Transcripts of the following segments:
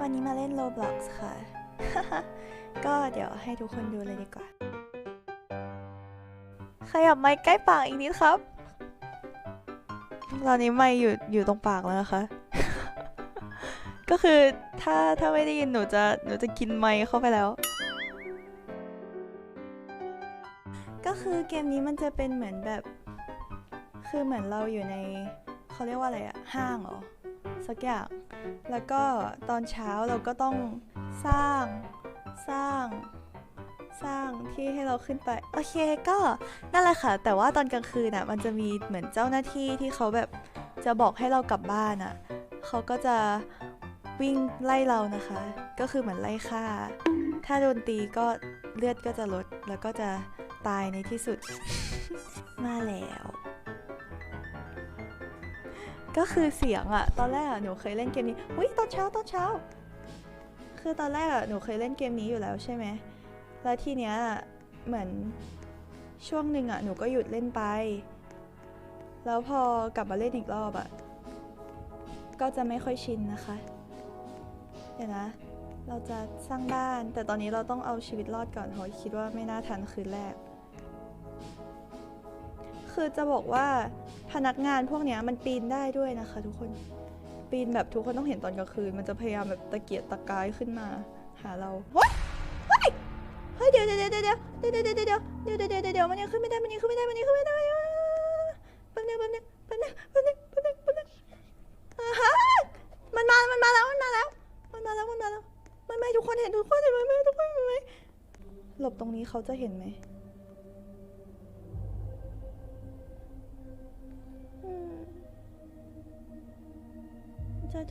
วันนี้มาเล่น Roblox ค่ะ ก็เดี๋ยวให้ทุกคนดูเลยดีกว่า ขยับไม้ใกล้ปากอีกนิดครับ ตอนนี้ไม้อยู่อยู่ตรงปากแล้วนะคะ ก็คือถ้าถ้าไม่ได้ยินหนูจะหนูจะกินไม้เข้าไปแล้ว ก็คือเกมนี้มันจะเป็นเหมือนแบบ คือเหมือนเราอยู่ในเขาเรียกว่าอะไรอะห้างเหรอ สักอย่าง แล้วก็ตอนเช้าเราก็ต้องสร้างสร้างสร้างที่ให้เราขึ้นไปโอเคก็นั่นแหละค่ะ แต่ว่าตอนกลางคืนอะมันจะมีเหมือนเจ้าหน้าที่ที่เขาแบบจะบอกให้เรากลับบ้านอะเขาก็จะวิ่งไล่เรานะคะ ก็คือเหมือนไล่ฆ่า ถ้าโดนตีก็เลือดก็จะลดแล้วก็จะตายในที่สุด มาแล้ว ก็คือเสียงอะตอนแรกอะหนูเคยเล่นเกมนี้อุ้ยตอนเช้าตอนเช้า คือตอนแรกอะหนูเคยเล่นเกมนี้อยู่แล้วใช่ไหมแล้วทีเนี้ยเหมือนช่วงหนึ่งอะหนูก็หยุดเล่นไป แล้วพอกลับมาเล่นอีกรอบอะก็จะไม่ค่อยชินนะคะ เดี๋ยวนะ เราจะสร้างบ้าน แต่ตอนนี้เราต้องเอาชีวิตรอดก่อนเพราะคิดว่าไม่น่าทันคืนแรก คือจะบอกว่าพนักงานพวกนี้มันปีนได้ด้วยนะคะ ทุกคนปีนแบบทุกคนต้องเห็นตอนกลางคืน มันจะพยายามแบบตะเกียกตะกายขึ้นมา หาเราเฮ้ยเฮ้ยเฮ้ยเดี๋ยวเดี๋ยวเดี๋ยวเดี๋ยวเดี๋ยวเดี๋ยวเดี๋ยวเดี๋ยวเดี๋ยวเดี๋ยวเดี๋ยวเดี๋ยวมันยังขึ้นไม่ได้มันยังขึ้นไม่ได้มันยังขึ้นไม่ได้แป๊บนึงแป๊บนึงแป๊บนึงแป๊บนึงแป๊บนึงแป๊บนึงฮะมันมามันมาแล้วมันมาแล้ว มันมาแล้วมันมาแล้วไม่ไม่ทุกคนเห็นทุกคนเห็นไหมไม่ทุกคนเห็นไหมหลบตรงนี้เขาจะเห็นไหม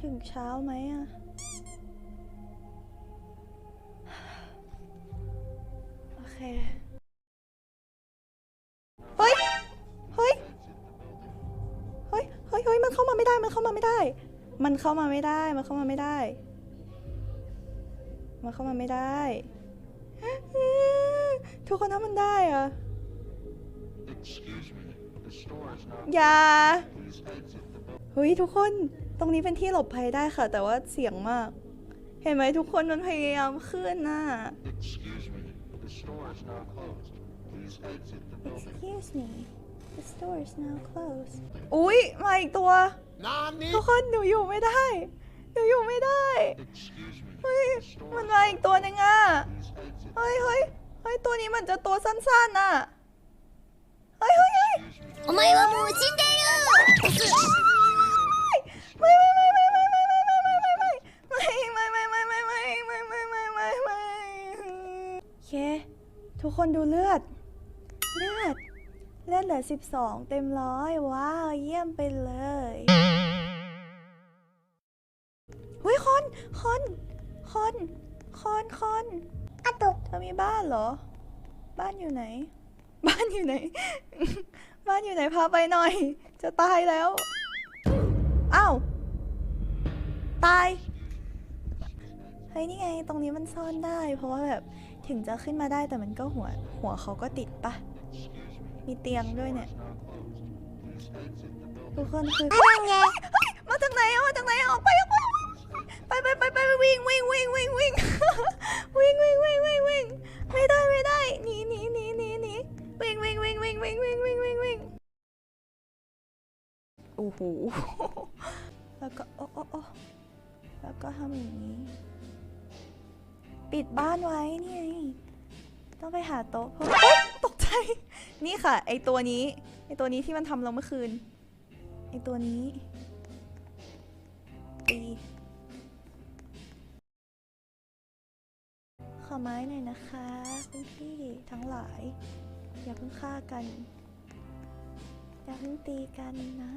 ถึงเช้าไหมอะโอเค เฮ้ย เฮ้ย เฮ้ย เฮ้ย เฮ้ย มันเข้ามาไม่ได้ มันเข้ามาไม่ได้ มันเข้ามาไม่ได้ มันเข้ามาไม่ได้ มันเข้ามาไม่ได้ ทุกคนทำมันได้เหรอะ Excuse me, the store is not. อย่า Please exit the building. เฮ้ยทุกคน ตรงนี้เป็นที่หลบภัยได้ค่ะ แต่ว่าเสียงมาก เห็นไหมทุกคนมันพยายามขึ้นน่ะ Excuse me, the store is now closed. Please exit the building. Excuse me the store is now closed อุ๊ย มาอีกตัว Nani? ทุกคนหนูอยู่ไม่ได้ หนูอยู่ไม่ได้ Excuse me, เฮ้ย the store มัน is มาอีกตัวหนึ่งอ่ะ Please exit. เฮ้ยเฮ้ยเฮ้ยตัวนี้มันจะตัวสั้นๆน่ะ เฮ้ยเฮ้ยเฮ้ย Excuse me. お前はもう死んで だ คนดูเลือด เลือด เลือดเหลือ 12 เต็มร้อย ว้าว เยี่ยมไปเลยเฮ้ยคน คน คน คน คนอะตุกเธอมีบ้านเหรอ บ้านอยู่ไหน บ้านอยู่ไหน บ้านอยู่ไหนพาไปหน่อย จะตายแล้ว อ้าว ตาย เฮ้ย นี่ไง ตรงนี้มันซ่อนได้ เพราะว่าแบบ ถึงจะขึ้นมาได้แต่มันก็หัวหัวเขาก็ติดปะมีเตียงด้วยเนี่ย ทุกคนคือเฮ้ยมาจากไหนอะมาจากไหนอะออกไปออกไปออกไปไปไปไปไปวิ่งวิ่งวิ่งวิ่งวิ่งวิ่งวิ่งวิ่งวิ่งวิ่งไม่ได้ไม่ได้หนีหนีหนีหนีหนีวิ่งวิ่งวิ่งวิ่งวิ่งวิ่งวิ่งวิ่งวิ่งโอ้โหแล้วก็โอ้โอ้โอ้แล้วก็ทำอย่างนี้ ปิดบ้านไว้นี่ไงต้องไปหาโต๊ะเฮ้ยตกใจ นี่ค่ะ ไอตัวนี้ ไอตัวนี้ที่มันทำเราเมื่อคืน ไอตัวนี้ตีขอไม้หน่อยนะคะคุณพี่ทั้งหลาย อย่าเพิ่งฆ่ากัน อย่าเพิ่งตีกันนะ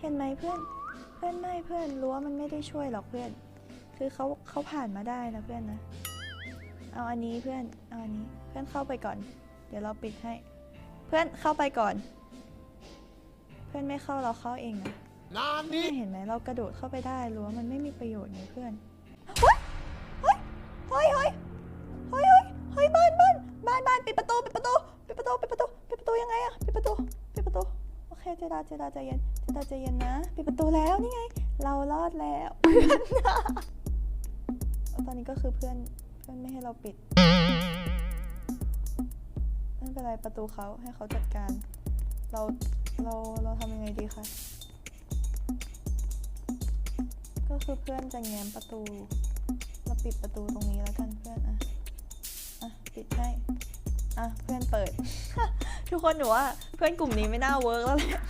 เห็นไหมเพื่อน เพื่อนไม่เพื่อนรั้วมันไม่ได้ช่วยหรอกเพื่อน คือเขาเขาผ่านมาได้นะเพื่อนนะ เอาอันนี้เพื่อน เอาอันนี้ เพื่อนเข้าไปก่อน เดี๋ยวเราปิดให้ เพื่อนเข้าไปก่อน เพื่อนไม่เข้าเราเข้าเองนะ Nani? เนี่ยเห็นไหมเรากระโดดเข้าไปได้รั้วมันไม่มีประโยชน์ไงเพื่อนเฮ้ยเฮ้ยเฮ้ยเฮ้ยเฮ้ยเฮ้ยบ้านบ้านบ้านบ้านปิดประตูปิดประตูปิดประตูปิดประตูปิดประตูยังไงอะปิดประตูปิดประตูโอเคเจดาเจดาใจเย็นเจดาใจเย็นนะปิดประตูแล้วนี่ไง เรารอดแล้วแล้วตอนนี้ก็คือเพื่อน เพื่อนไม่ให้เราปิดไม่เป็นไรประตูเขาให้เขาจัดการ เราเราเราทำยังไงดีคะก็คือเพื่อนจะแง้มประตู เราปิดประตูตรงนี้แล้วกันเพื่อนอะอะปิดให้อะเพื่อนเปิด ทุกคนหนูว่าเพื่อนกลุ่มนี้ไม่น่าเวิร์กแล้วแหละ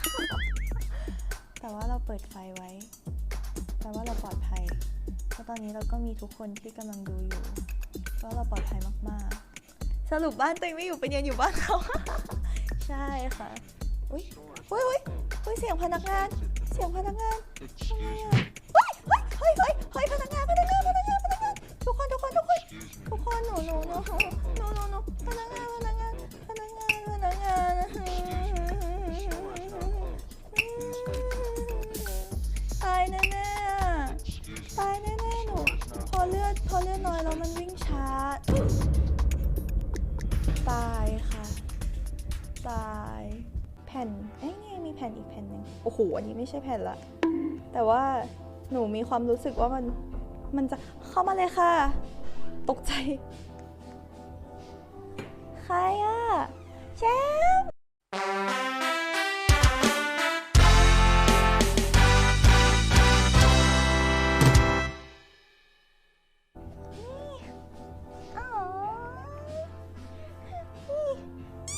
แต่ว่าเราเปิดไฟไว้แปลว่าเราปลอดภัยเพราะตอนนี้เราก็มีทุกคนที่กำลังดูอยู่ ว่าเราปลอดภัยมากๆ สรุปบ้านตัวเองไม่อยู่เป็นยังอยู่บ้านเขา ใช่ค่ะ อุ้ยอุ้ยอุ้ยอุ้ยเสียงพนักงาน เสียงพนักงานทำไงอะเฮ้ยเฮ้ยเฮ้ยเฮ้ยพนักงานพนักงานพนักงานพนักงานทุกคนทุกคนทุกคนทุกคนหนูหนูหนูหนูหนูหนูพนักงานพนักงานพนักงานพนักงาน ผ่นเอ้ยนี่มีแผ่นอีกแผ่นหนึ่งโอ้โหอันนี้ไม่ใช่แผ่นละ แต่ว่าหนูมีความรู้สึกว่ามันมันจะเข้ามาเลยค่ะ ตกใจ ใครอะแชมป์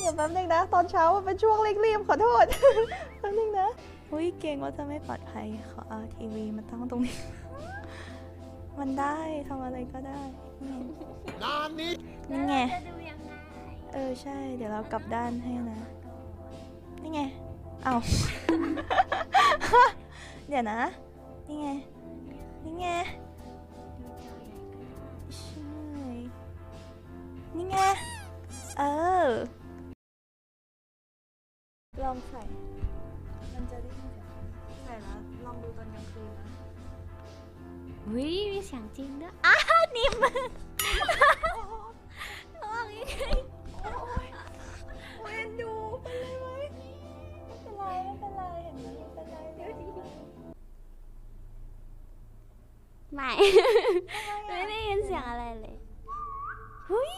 ยวแป๊บนึงนะ ตอนเช้ามันเป็นช่วงเร่งรีบขอโทษแป๊บนึงนะอุ้ยเก่งว่าจะไม่ปลอดภัยขอเอาทีวีมาตั้งตรงนี้ มันได้ทำอะไรก็ได้ Nani? นี่ไงจะดูยังไงเออใช่ เดี๋ยวเรากลับด้านให้นะ นี่ไง เอาเดี๋ยวนะ นี่ไง นี่ไงใช่นี่ไง เออ วิมีเสียงจริงด้วยอ้านิ่มระวังยังไงโอ้ยเวนดูเป็นไรไหมไม่เป็นไรไม่เป็นไรเห็นไหมไม่เป็นไรเดี๋ยวดีไม่ ไม่ได้ยินเสียงอะไรเลยเฮ้ย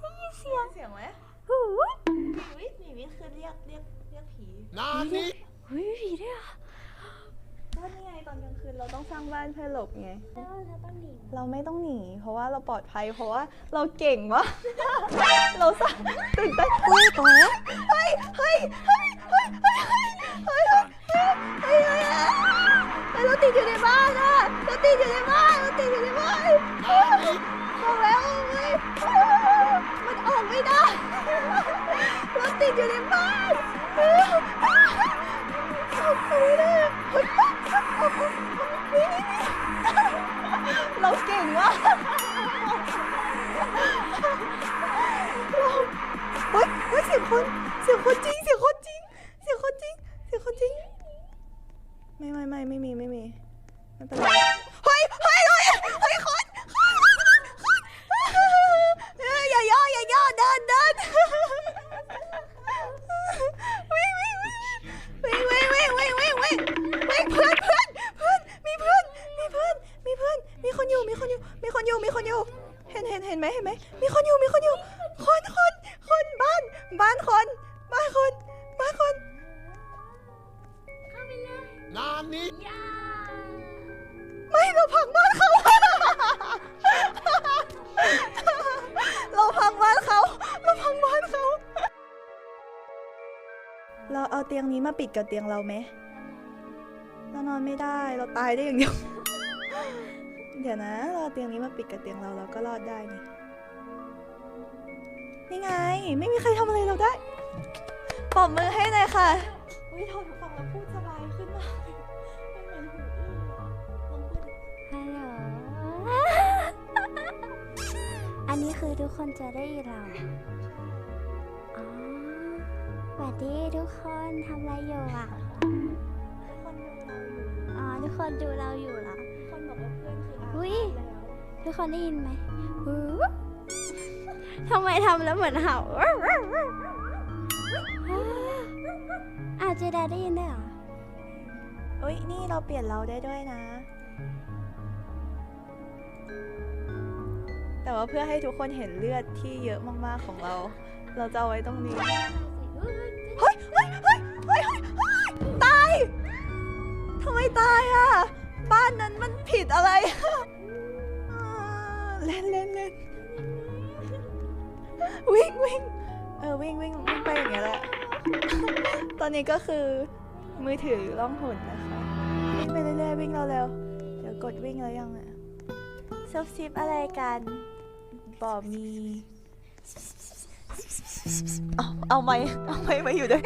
ได้ยินเสียงเสียงไหมหูหมีวิหมีวิคือเรียกเรียกเรียกผี Nani? เฮ้ยผีด้วยเหรอ ก็นี่ไงตอนกลางคืนเรา ต้องสร้างบ้านเพื่อหลบไง แล้วเราต้องหนีเราไม่ต้องหนี เพราะว่าเราปลอดภัย เพราะว่าเราเก่งวะ เราสร้างตื่นเต้นเฮ้ยตัวเฮ้ยเฮ้ยเฮ้ยเฮ้ยเฮ้ยเฮ้ยเฮ้ยเฮ้ยเฮ้ยเฮ้ยเราติดอยู่ในบ้านอะเราติดอยู่ในบ้านเราติดอยู่ในบ้านบอกแล้วเว้ยมันออกไม่ได้เราติดอยู่ในบ้านออกไม่ได้ เราเก่งว่ะเราเฮ้ยเฮ้ยเสียงคนเสียงคนจริงเสียงคนจริง เราเอาเตียงนี้มาปิดกับเตียงเราไหมเรานอนไม่ได้เราตายได้อย่างเดียว เดี๋ยวนะ เราเอาเตียงนี้มาปิดกับเตียงเราเราก็รอดได้นี่นี่ไง ไม่มีใครทำอะไรเราได้ปรบมือให้หน่อยค่ะวิทนฟังแล้วพูดสบายขึ้นมากเลยไม่เหมือนหูอื้อเลยอะลองพูดดิฮัลโหลอันนี้คือทุกคนจะได้ยินเราอ๋อ สวัสดีทุกคนทำอะไรอยู่อะ คนดูเราอยู่อ๋อทุกคนดูเราอยู่เหรอ คนบอกว่าเพื่อนคืออาอุ๊ยแล้วทุกคนได้ยินไหมหูทำไมทำแล้วเหมือนเห่าอ้าวเจดาได้ยินได้วยเหรอเอ้ยนี่เราเปลี่ยนเราได้ด้วยนะว่าเพื่อให้ทุกคนเห็นเลือดที่เยอะมากๆของเรา เราจะเอาไว้ตรงนี้ ไมตายอะ บ้านนั้นมันผิดอะไร เล่นเล่นเล่นวิ่งวิ่งเออวิ่งวิ่งวิ่งไปอย่างเงี้ยแหละ ตอนนี้ก็คือมือถือล่องหนนะคะ วิ่งไปเรื่อยๆวิ่งเร็วๆเดี๋ยวกดวิ่งแล้วยังอะซับซิปอะไรกันบอมีเอาเอาไหมเอาไหมมาอยู่ด้วย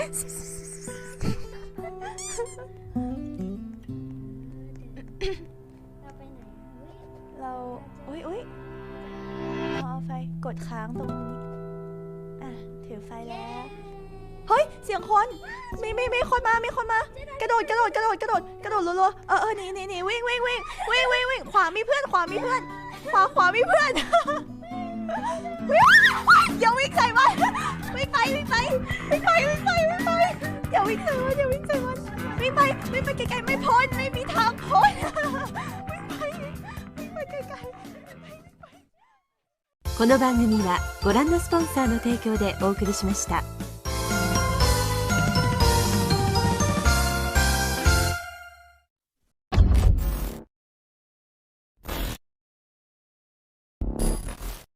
อุ้ยอุ้ยเอาเอาไฟกดค้างตรงนี้อะถือไฟแล้ว เฮ้ย เสียงคน มีมีมีคนมา มีคนมา กระโดด กระโดด กระโดด กระโดด กระโดดรัวๆเออเออหนีหนีหนีวิ่งวิ่งวิ่งวิ่งวิ่งวิ่งขวามีเพื่อน ขวามีเพื่อน ขวาขวามีเพื่อนวิ่งอย่าวิ่งใส่มันวิ่งไปวิ่งไปวิ่งไปวิ่งไปวิ่งไปอย่าวิ่งใส่มันอย่าวิ่งใส่มันวิ่งไปวิ่งไปไกลๆไม่พ้นไม่มีทางพ้น この番組はご覧のスポンサーの提供でお送りしました。